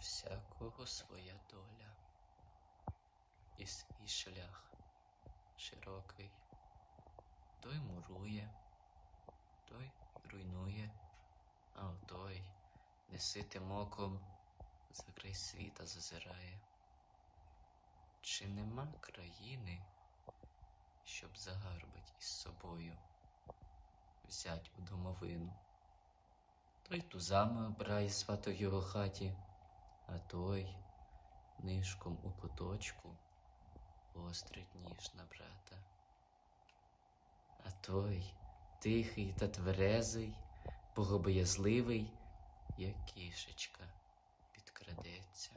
всякого своя доля, і свій шлях широкий. Той мурує, той руйнує, а той неситим оком за край світа зазирає. Чи нема країни, щоб загарбать із собою, взять у домовину? Той тузами свато в його хаті, а той нишком у куточку острить ніж на брата. А той тихий та тверезий, богобоязливий, як кішечка, підкрадеться,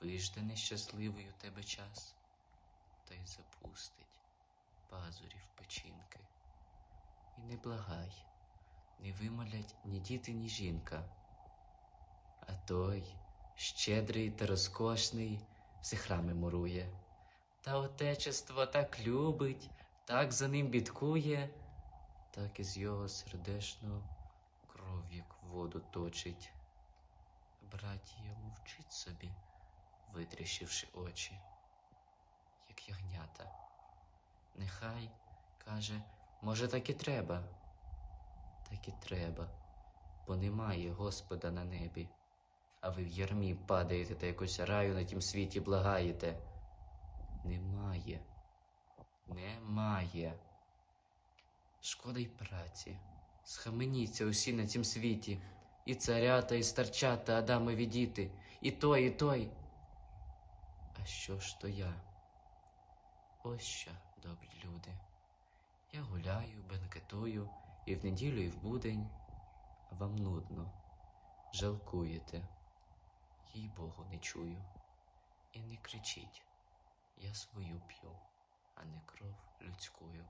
вижде нещасливий у тебе час, та й запустить пазурі в печінки. І не благай, не вимолять ні діти, ні жінка. А той, щедрий та розкошний, все храми мурує, та отечество так любить, так за ним бідкує, так із його сердешного кров, як воду точить. Братія мовчить собі, витріщивши очі, як ягнята. Нехай, каже, може, так і треба. Так і треба, бо немає Господа на небі, а ви в ярмі падаєте та якось раю на тім світі благаєте. Немає, немає. Шкода й праці. Схаменіться усі на цім світі, і царята, і старчата, Адамові діти, і той, і той. А що ж то я? Ось що, добрі люди. Я гуляю, бенкетую і в неділю, і в будень, вам нудно, жалкуєте, їй Богу не чую. І не кричіть, я свою п'ю, а не кров людськую.